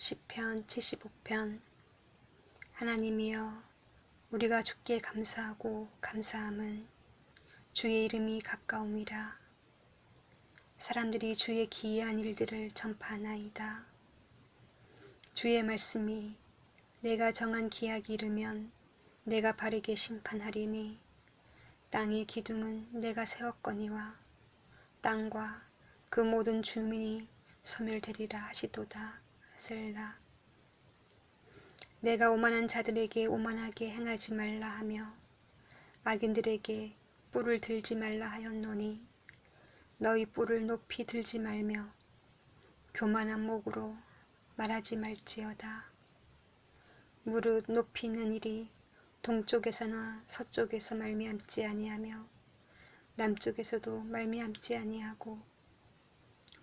시편 75편 하나님이여 우리가 주께 감사하고 감사함은 주의 이름이 가까움이라 사람들이 주의 기이한 일들을 전파하나이다. 주의 말씀이 내가 정한 기약이 이르면 내가 바르게 심판하리니 땅의 기둥은 내가 세웠거니와 땅과 그 모든 주민이 소멸되리라 하시도다. 셀라 내가 오만한 자들에게 오만하게 행하지 말라 하며 악인들에게 뿔을 들지 말라 하였노니 너희 뿔을 높이 들지 말며 교만한 목으로 말하지 말지어다. 무릇 높이는 일이 동쪽에서나 서쪽에서 말미암지 아니하며 남쪽에서도 말미암지 아니하고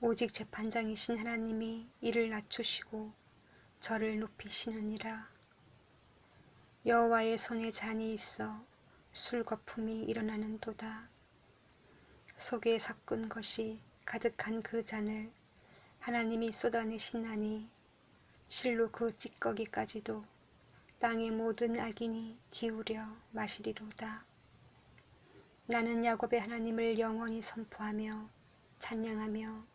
오직 재판장이신 하나님이 이를 낮추시고 저를 높이시느니라. 여호와의 손에 잔이 있어 술 거품이 일어나는 도다. 속에 섞은 것이 가득한 그 잔을 하나님이 쏟아내시나니 실로 그 찌꺼기까지도 땅의 모든 악인이 기울여 마시리로다. 나는 야곱의 하나님을 영원히 선포하며 찬양하며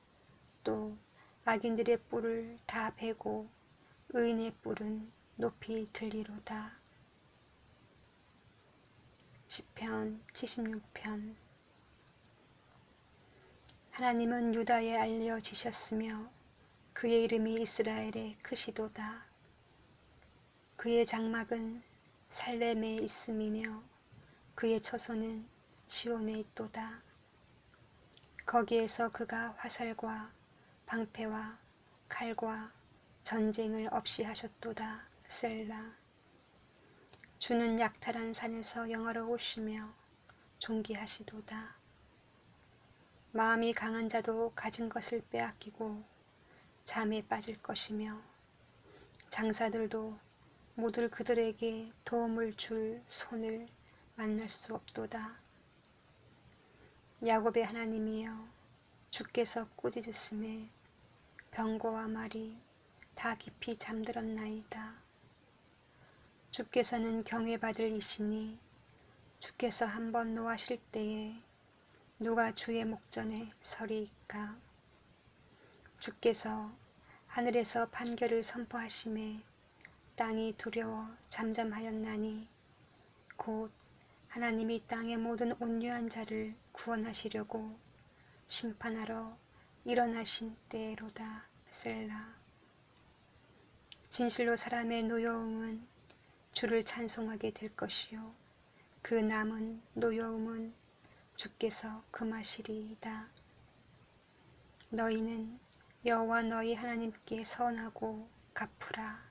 또 악인들의 뿔을 다 베고 의인의 뿔은 높이 들리로다. 시편 76편 하나님은 유다에 알려지셨으며 그의 이름이 이스라엘에 크시도다. 그의 장막은 살렘에 있음이며 그의 처소는 시온에 있도다. 거기에서 그가 화살과 방패와 칼과 전쟁을 없이 하셨도다. 셀라 주는 약탈한 산에서 영화로우시며 존귀하시도다. 마음이 강한 자도 가진 것을 빼앗기고 잠에 빠질 것이며 장사들도 모두 그들에게 도움을 줄 손을 만날 수 없도다. 야곱의 하나님이여 주께서 꾸짖으심에 병고와 말이 다 깊이 잠들었나이다. 주께서는 경외받을 이시니 주께서 한번 노하실 때에 누가 주의 목전에 서리이까 주께서 하늘에서 판결을 선포하심에 땅이 두려워 잠잠하였나니 곧 하나님이 땅의 모든 온유한 자를 구원하시려고 심판하러 일어나신 때로다. 셀라 진실로 사람의 노여움은 주를 찬송하게 될 것이요 그 남은 노여움은 주께서 금하시리이다. 너희는 여호와 너희 하나님께 선하고 갚으라.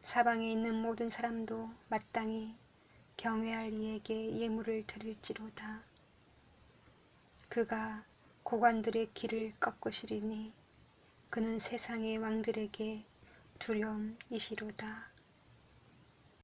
사방에 있는 모든 사람도 마땅히 경외할 이에게 예물을 드릴지로다. 그가 고관들의 길을 꺾으시리니 그는 세상의 왕들에게 두려움이시로다.